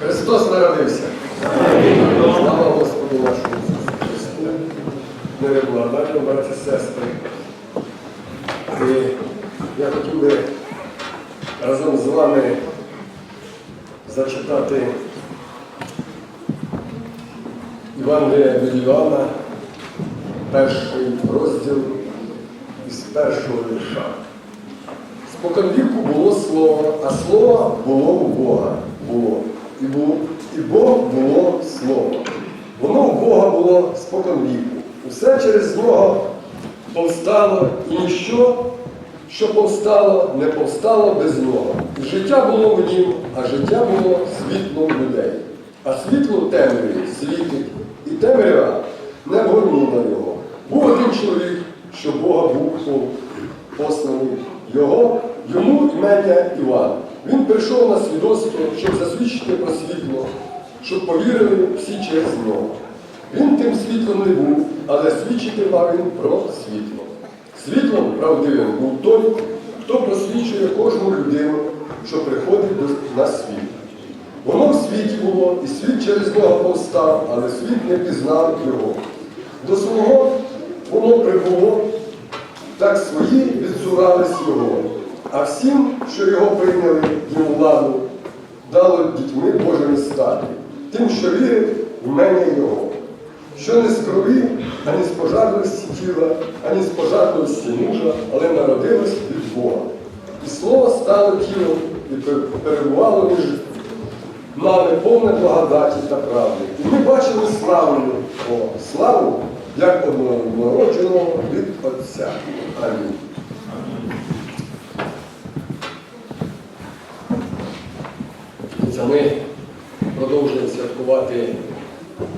Христос народився. Слава Господу нашому Христу. Благодаті, браті і сестри. І я хотів би разом з вами зачитати Євангелія від Іоанна, перший розділ із першого вірша. Споконвіку було слово, а слово було у Бога. Було. І, було, і Бог було слово. Воно у Бога було споконвіку. Усе через нього повстало, і ніщо, що повстало, не повстало без нього. І життя було в нім, а життя було світлом людей. А світло темряві світить, і темрява не вгорнула його. Був один чоловік, що Бога був посланий його, йому ім'я Іван. Він прийшов на свідоцтво, щоб засвідчити про світло, щоб повірили всі через нього. Він тим світлом не був, але свідчити мав він про світло. Світлом правдивим був той, хто просвічує кожну людину, що приходить на світ. Воно в світі було, і світ через нього повстав, але світ не пізнав його. До свого воно прибуло, так свої відсурались його. А всім, що його прийняли йому владу, дало дітьми Божими стати, тим, що вірить в мене його. Що не з крові, ані з пожарливості тіла, ані з пожарливості мужа, але народилось від Бога. І слово стало тілом і перебувало між нами повне благодаті та правди. І ми бачили славу Його, славу як однородженого від Отця. Амінь. Це ми продовжуємо святкувати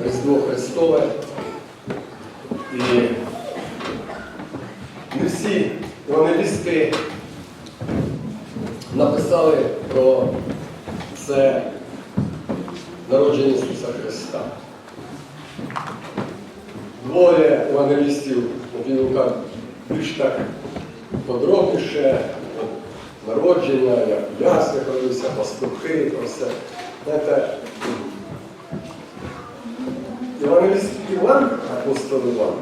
Різдво Христове. І не всі евангелісти написали про це народження Ісуса Христа. Двоє він Лука більш так подробніше, народження, як ясли ходилися, пастухи, про все. Знаєте, Євангеліст Іван, апостол Іван,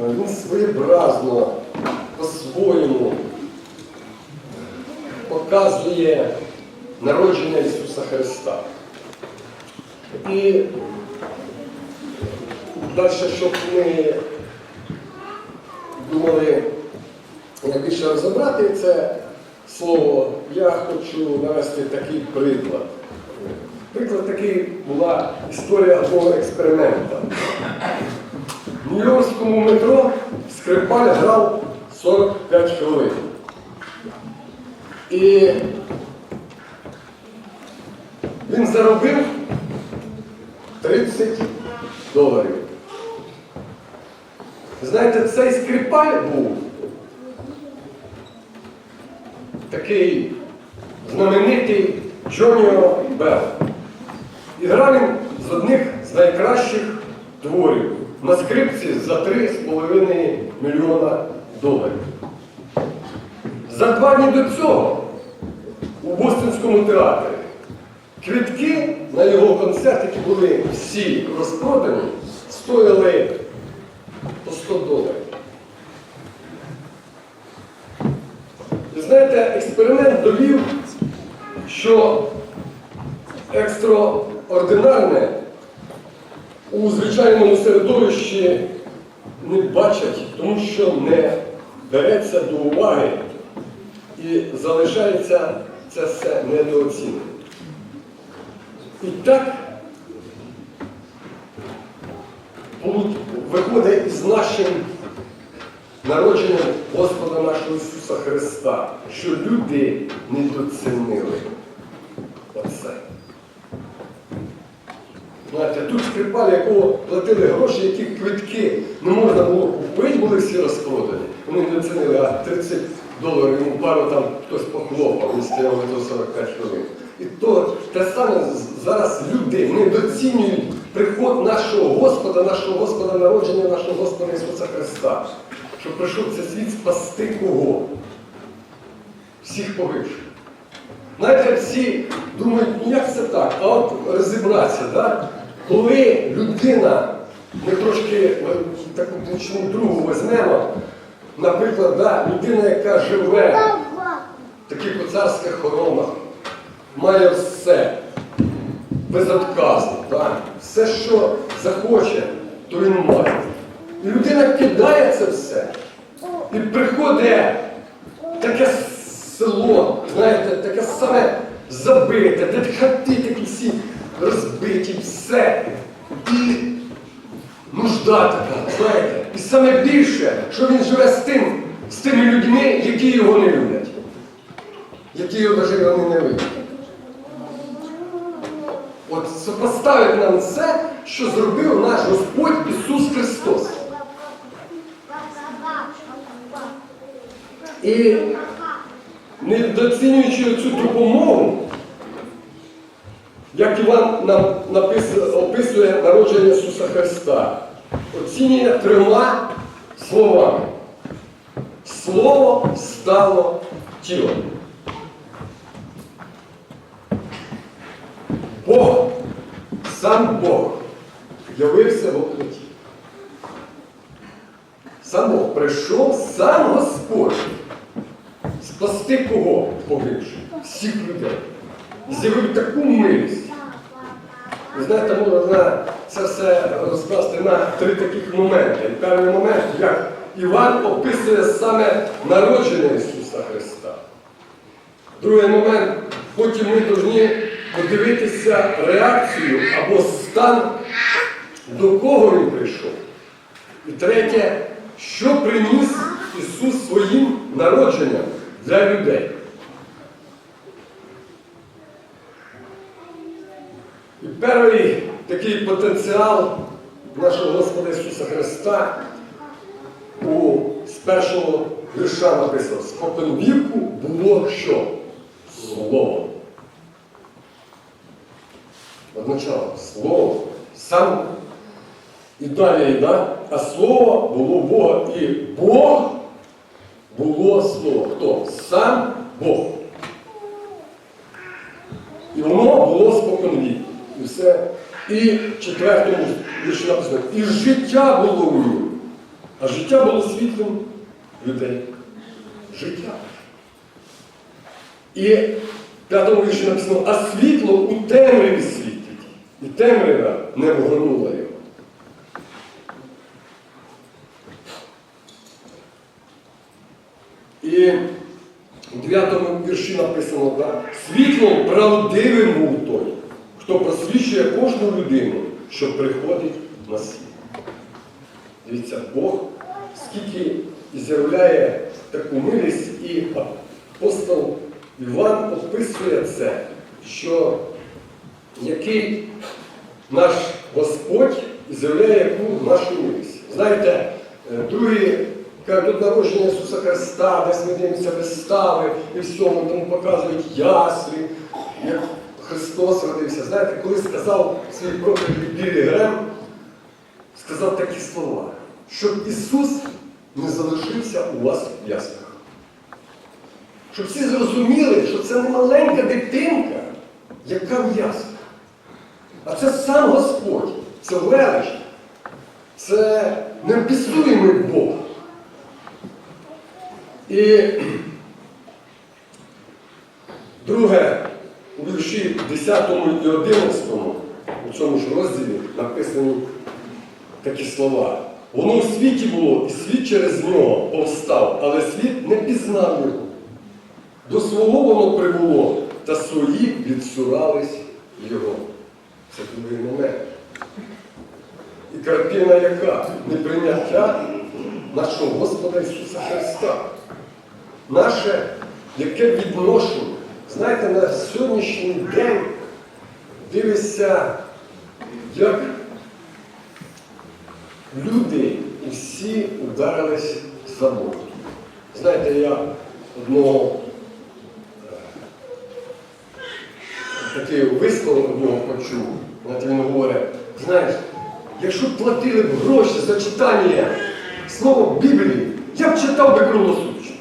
е, він своєобразно, по-своєму показує народження Ісуса Христа. І далі, щоб ми думали, більше це слово, я хочу навести такий приклад. Приклад такий була історія одного експеримента. В Нью-Йоркському метро скрипаль грав 45 хвилин. І він заробив 30 доларів. Знаєте, цей скрипаль був такий знаменитий Джоніо Белл. І грав він з одних з найкращих творів на скрипці за 3,5 мільйона доларів. За два дні до цього у Бостонському театрі квітки на його концерт, які були всі розпродані, стояли по 100 доларів. І знаєте, експеримент довів, що екстраординарне у звичайному середовищі не бачать, тому що не береться до уваги і залишається це все недооцінено. І так виходить із нашим народженням Господа нашого Ісуса Христа, що люди недоцінили оце. Знаєте, тут скрипаль, якого платили гроші, які квитки не можна було купити, були всі розпродані. Вони не оцінили, а 30 доларів йому пару там хтось похлопав, він стояв на 45 хвилин. І то те саме зараз люди недоцінюють приход нашого Господа, нашого Господа, народження нашого Господа Ісуса Христа, що прийшов цей світ спасти кого? Всіх погибших. Знаєте, всі думають, ну як це так? А от розібратися, да? коли людина, ми трошки таку точну другу візьмемо, наприклад, да, людина, яка живе в таких оцарських хоромах, має все безотказно, да? все, що захоче, то він має. І людина кидає це все. І приходить таке село, знаєте, таке саме забите, де хати такі всі розбиті, все. І нужда така, знаєте. І саме більше, що він живе з тим, з тими людьми, які його не люблять, які його навіть вони не люблять. От сопоставить нам це, що зробив наш Господь Ісус Христос. І недооцінюючи цю допомогу, як Іван описує народження Ісуса Христа, оцінює трьома словами. Слово стало тілом. Бог, сам Бог явився в оплоті. Сам Бог прийшов, сам Господь. Спасти кого погибши? Всіх людей. І з'явив таку милість. Ви знаєте, можна це все розкласти на три таких моменти. І перший момент, як Іван описує саме народження Ісуса Христа. Другий момент, потім ми повинні подивитися реакцію або стан, до кого він прийшов. І третє, що приніс Ісус своїм народженням для людей. І перший такий потенціал нашого Господа Ісуса Христа у, з першого вірша написано, спокон віку було що? Слово. Означало слово. Сам і далі йде, а слово було Бога. І Бог було слово. Хто? Сам Бог. І воно було споконвіку. І все. І четвертому вірші написано, і життя було у ньому. А життя було світлом людей. Життя. І п'ятому вірші написано, а світло у темряві світить. І темрява не вгорнула його. І у 9 вірші написано, так, світлом правдивим був той, хто просвічує кожну людину, що приходить на світ. Дивіться, Бог скільки з'являє таку милість, і апостол Іван описує це, що який наш Господь з'являє яку нашу милість. Знаєте, е, кажуть, тут народження Ісуса Христа, десь ми дивимося вистави і всьому, тому показують яслі, як Христос родився. Знаєте, коли сказав свій проклятий Білі Грем, сказав такі слова, щоб Ісус не залишився у вас в яслях. Щоб всі зрозуміли, що це не маленька дитинка, яка в яслах. А це сам Господь, це велич, це неописуємий Бог. І друге, у вірші 10 і 11 у цьому ж розділі написані такі слова. Воно у світі було, і світ через нього повстав, але світ не пізнав його. До свого воно прибуло, та свої відсурались його. Це другий момент. І картина яка? Неприйняття нашого Господа Ісуса Христа. Наше яке відношення? Знаєте, на сьогоднішній день дивишся, як люди і всі ударились за Бога. Знаєте, я одного е, такий висловок одного почув. Він говорить, знаєш, якщо б платили б гроші за читання слова Біблії, я б читав би круглосуточно.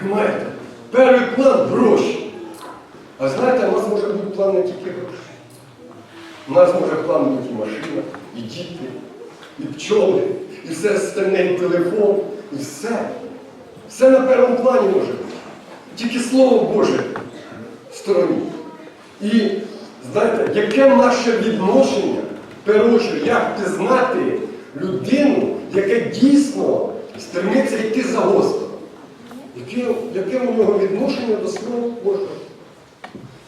Понимаєте? Перший план гроші. А знаєте, у нас може бути план не тільки гроші. У нас може план бути і машина, і діти, і пчоли, і все остальне, і телефон, і все. Все на першому плані може бути. Тільки Слово Боже в стороні. І знаєте, яке наше відношення, першу як пізнати людину, яка дійсно стремиться йти за Господом? Яке, яке у нього відношення до Слова Божого?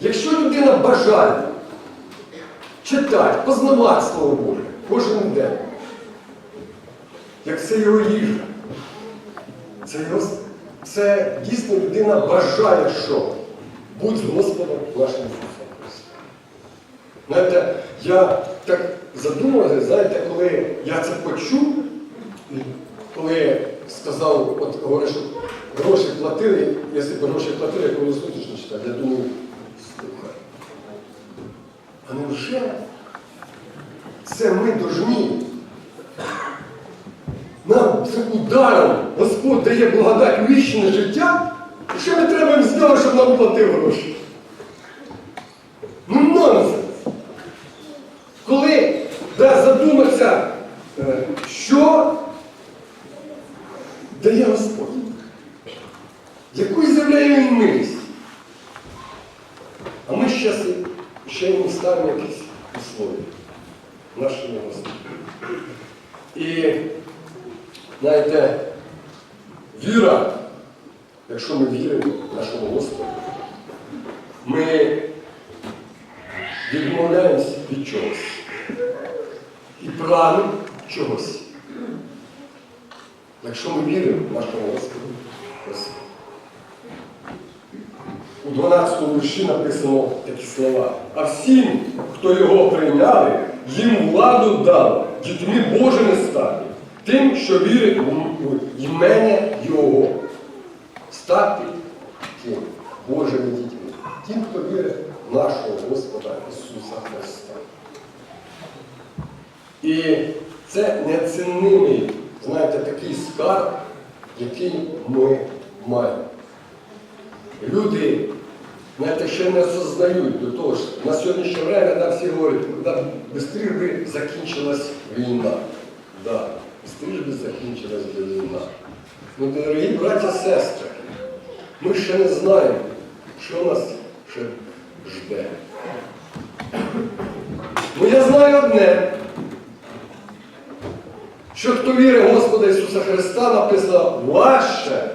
Якщо людина бажає читати, познавати Слово Боже кожен день, як це його їжа, це, його, це дійсно людина бажає що? Будь з Господом нашим. Знаєте, я так задумався, знаєте, коли я це почув, коли сказав, от говориш, гроші платили, якщо б гроші платили, коли сутично читав, я думаю, слухай. А невже це ми должні? Нам це ударом Господь дає благодать вічне життя, що ми треба їм зробити, щоб нам платив гроші? Ну нонсенс! Коли да, задуматися, е, що дає Господь, яку з'являє він милість. А ми зараз ще йому ставимо якісь условия нашого Господа. І знаєте, віра, якщо ми віримо в нашого Господа, ми відмовляємося від чогось і прагнемо чогось. Якщо ми віримо в нашого Господа, Господа. У 12 вірші написано такі слова. А всім, хто його прийняли, їм владу дав, дітьми Божими стати, тим, що вірить в імення Його. Стати ким? Божими дітьми. Тим, хто вірить в нашого Господа Ісуса Христа. І це неоціннимий, знаєте, такий скарб, який ми маємо. Люди знаєте, ще не осознають до того, що на сьогоднішнє время да, всі говорять, швидше би закінчилась війна. Да, швидше би закінчилась війна. Ну, дорогі браті і сестри, ми ще не знаємо, що нас ще жде. Ну я знаю одне, що хто вірить Господа Ісуса Христа, написано ваше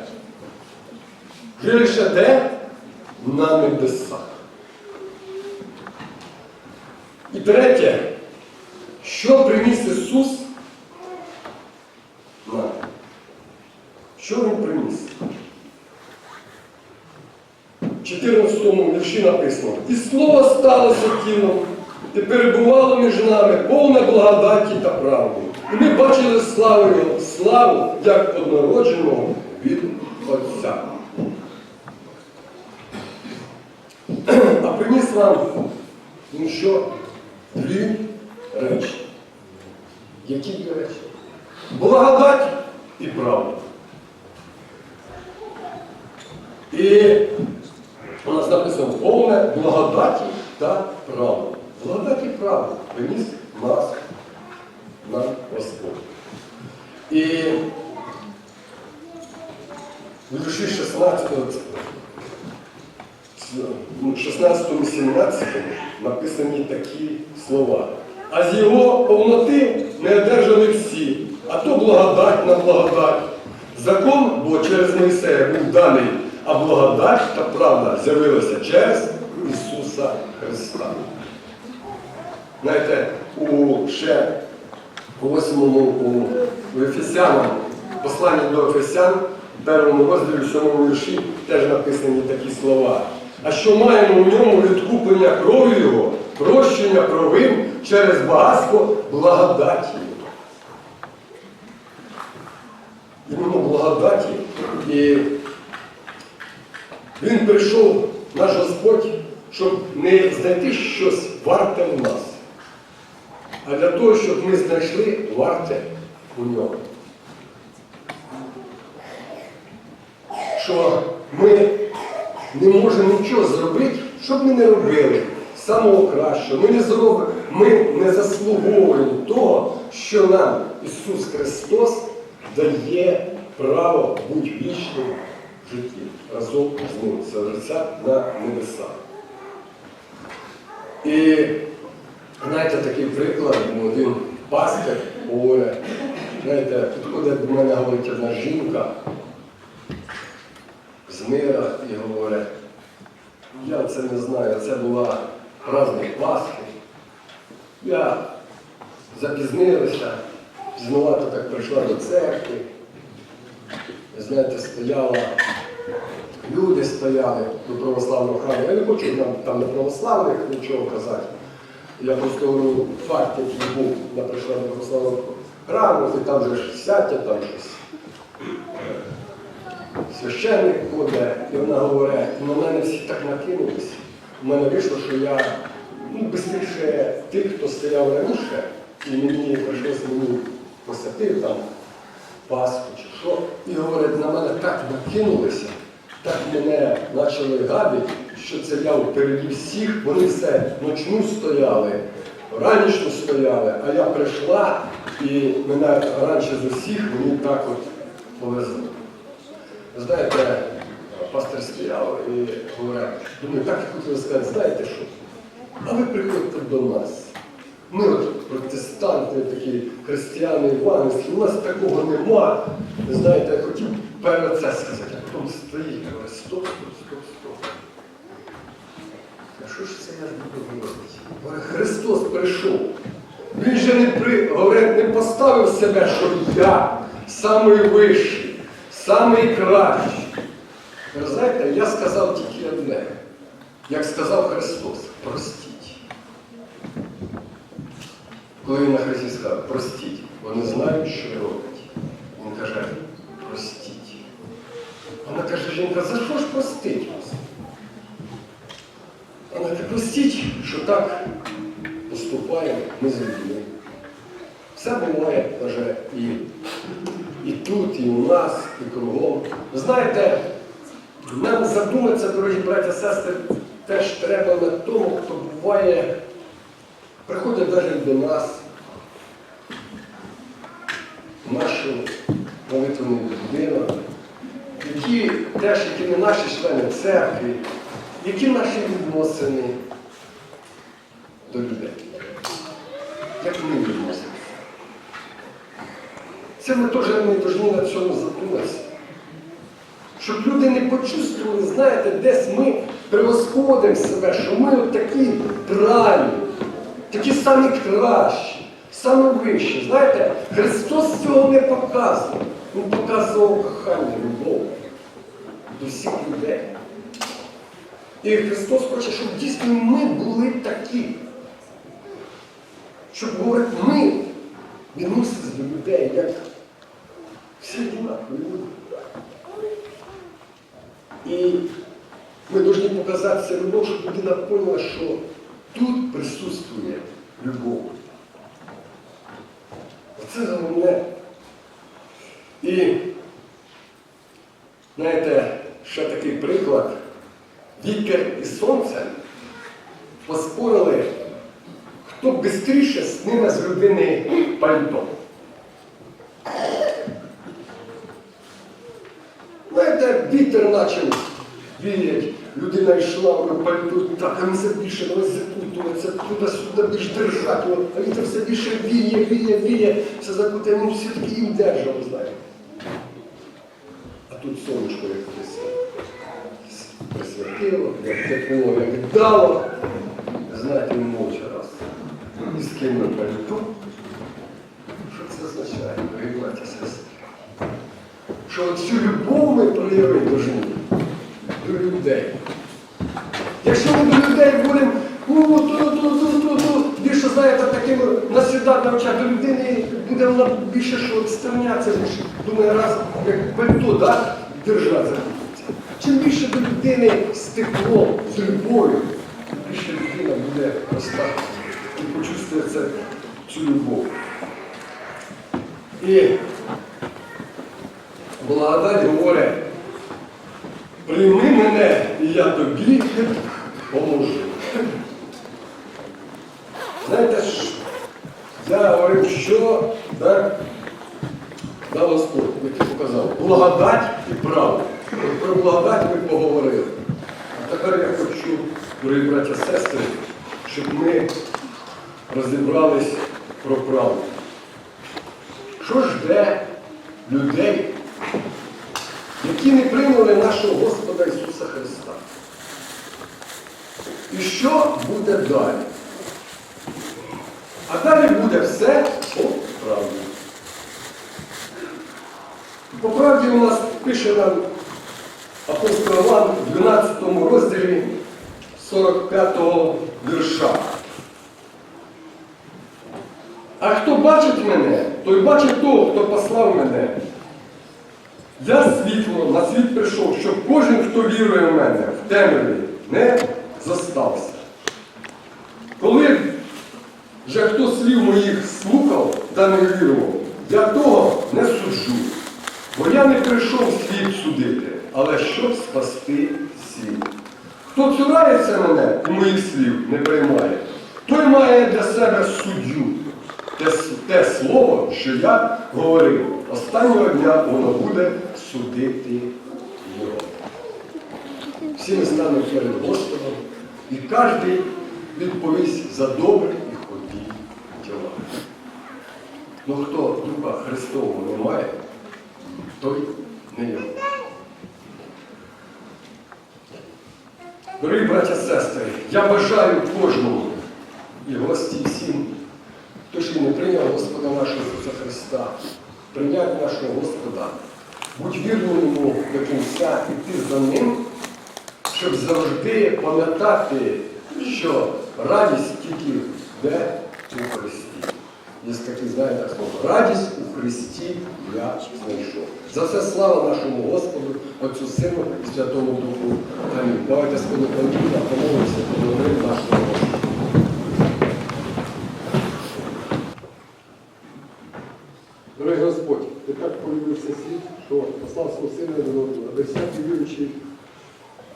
жилище де? На небесах. І третє, що приніс Ісус нам? Що Він приніс? В 14 вірші написано, і слово сталося тілом, і перебувало між нами повне благодаті та правди. І ми бачили славу Його, славу як однородженого від Отця. А приніс вам ну що? Дві речі. Які дві речі? Благодать і правда. І у нас написано повне благодаті та правди. Благодать і правда приніс нас Господь. І вірші 16, 16-17 написані такі слова. А з його повноти не одержали всі, а то благодать на благодать. Закон, бо через Мойсея був даний, а благодать та правда з'явилася через Ісуса Христа. Знаєте, у ще у 8 у, Ефесянам, посланні до Ефесян, в першому розділі, в сьомому вірші, теж написані такі слова. А що маємо в ньому відкуплення кров'ю Його, прощення провин через багатство благодаті. Іменно благодаті. І він прийшов, наш Господь, щоб не знайти щось варте в нас, а для того, щоб ми знайшли варте у нього. Що ми не можемо нічого зробити, що б ми не робили. Самого кращого. Ми не зробимо, ми не заслуговуємо того, що нам Ісус Христос дає право бути вічним в житті разом з ним, серця на небесах. І знаєте, такий приклад, один пастир говорить, знаєте, підходить до мене, говорить одна жінка з мира і говорить, я це не знаю, це була праздник Пасхи. Я запізнилася, пізновато так прийшла до церкви. Знаєте, стояла, люди стояли до православного храму. Я не хочу нам там на православних нічого казати. Я просто говорю факт, який був, я прийшла до православного храму, і там же ж там щось. Священник ходить, і вона говорить, на мене всі так накинулись. У мене вийшло, що я ну, швидше тих, хто стояв раніше, і мені прийшлося мені посадив там Пасху чи що. І говорить, на мене так накинулися, так мене почали гадити, що це я впереді всіх, вони все ночну стояли, ранішню стояли, а я прийшла і мене раніше з усіх мені так от повезло. Знаєте, пастор стояв і говорить, думаю, так я хотів сказати, знаєте що? А ви приходьте до нас. Ми от протестанти, такі християни іванівські, у нас такого нема. Знаєте, я хотів перед це сказати, а потім стоїть, говорить, стоп, стоп, стоп, А що ж це я ж буду говорити? Христос прийшов. Він же не при, говорить, не поставив себе, що я самий вищий, самий кращий. Ви знаєте, я сказав тільки одне, як сказав Христос, простіть. Коли він на Христі сказав, простіть, вони знають, що роблять. Він каже, простіть. Вона каже, жінка, за що ж простить вас? Вона простіть, що так поступаємо ми з людьми. Все буває, каже, і, і тут, і у нас, і кругом. Знаєте, нам задуматися, дорогі браті сестри, теж треба на тому, хто буває, приходить навіть до нас, нашу молитвену людину, які теж, які не наші члени церкви, які наші відносини до людей. Як ми відносимося? Це ми теж не повинні на цьому задуматися. Щоб люди не почувствували, знаєте, десь ми превосходимо себе, що ми от такі правильні, такі самі кращі, самі вищі. Знаєте, Христос цього не показував. Він показував кохання, любов до всіх людей. І Христос хоче, щоб дійсно ми були такі. Щоб говорить, ми відносились до людей, як всі однакові люди. І ми повинні показати це любов, щоб людина поняла, що тут присутствує любов. Оце головне. І, знаєте, ще такий приклад. Вітер і сонце поспорили, хто швидше сниме з людини пальто. Знаєте, вітер почав віять, людина йшла, вона пальто, так, а все більше давай запутуватися, туди-сюди більш держати, а вітер все більше віє, віє, віє, все закутає, ну все-таки їм держав, знаєте. А тут сонечко як присвятило, присвятило, як тепло, як дало. Він мовча раз. І скинув пальто. Що це означає, браті сестри? Що цю любов ми проявити повинні до людей. Якщо ми до людей будемо, ну, то, то, то, то, то, більше, знаєте, таким наслідати навчати людини, буде вона більше що відстранятися, думає, раз, як пальто, да, держатися. Більше до людини з теплом, з любов'ю, більше людина буде рости і почувствує це, цю любов. І благодать говорить, Прийми мене, і я тобі поможу. Знаєте я говорив, що так, дав Господь, який показав. Благодать і правда. Благодать ми поговорили. А тепер я хочу, дорогі браття сестри, щоб ми розібрались про правду. Що жде людей, які не прийняли нашого Господа Ісуса Христа? І що буде далі? А далі буде все по правді. По правді у нас пише нам апостол Іван в 12 розділі 45 вірша. А хто бачить мене, той бачить того, хто послав мене. Я світло на світ прийшов, щоб кожен, хто вірує в мене, в темряві, не зостався. Коли вже хто слів моїх слухав та не вірував, я того не суджу. Бо я не прийшов світ судити, але щоб спасти світ. Хто цурається мене моїх слів не приймає, той має для себе суддю. Те, те слово, що я говорив, останнього дня воно буде судити його. Всі ми станемо перед Господом, і кожен відповість за добрі і ході діла. Ну хто Духа Христового не має, той не його. Дорогі браття сестри, я бажаю кожному і гості і всім, хто ще не прийняв Господа нашого Ісуса Христа, прийняти нашого Господа, будь вірним йому до кінця, іти за ним, щоб завжди пам'ятати, що радість тільки де у Христі. Є такі, знаєте, слово. Радість у Христі я знайшов. За все слава нашому Господу, Отцю Сину і Святому Духу. Амінь. Давайте спину помолимося, поговоримо нашого Господа. Дорогий Господь, ти так полюбив все світ, що послав свого сина народу, аби всякий віруючий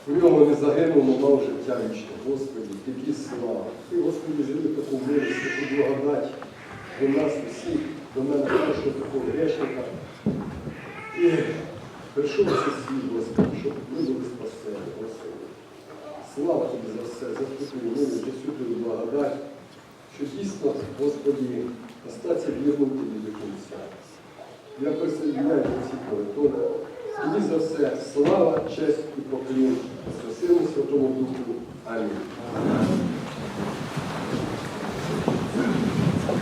у ньому не загинув, мав життя вічне. Господи, які слава. Ти, Господи, жили таку милість, таку благодать до нас усіх, до мене першого такого грешника. І прийшов цей світ, Господи, щоб ми були спасені, Господи. Слава Тобі за все, за твою милість, за всю твою благодать, що дійсно, Господи, остаться вірним Тобі до кінця. Я присоединяю всіх молитв. Тобі за все слава, честь і поклін. Спасибо Святому Духу. Амінь.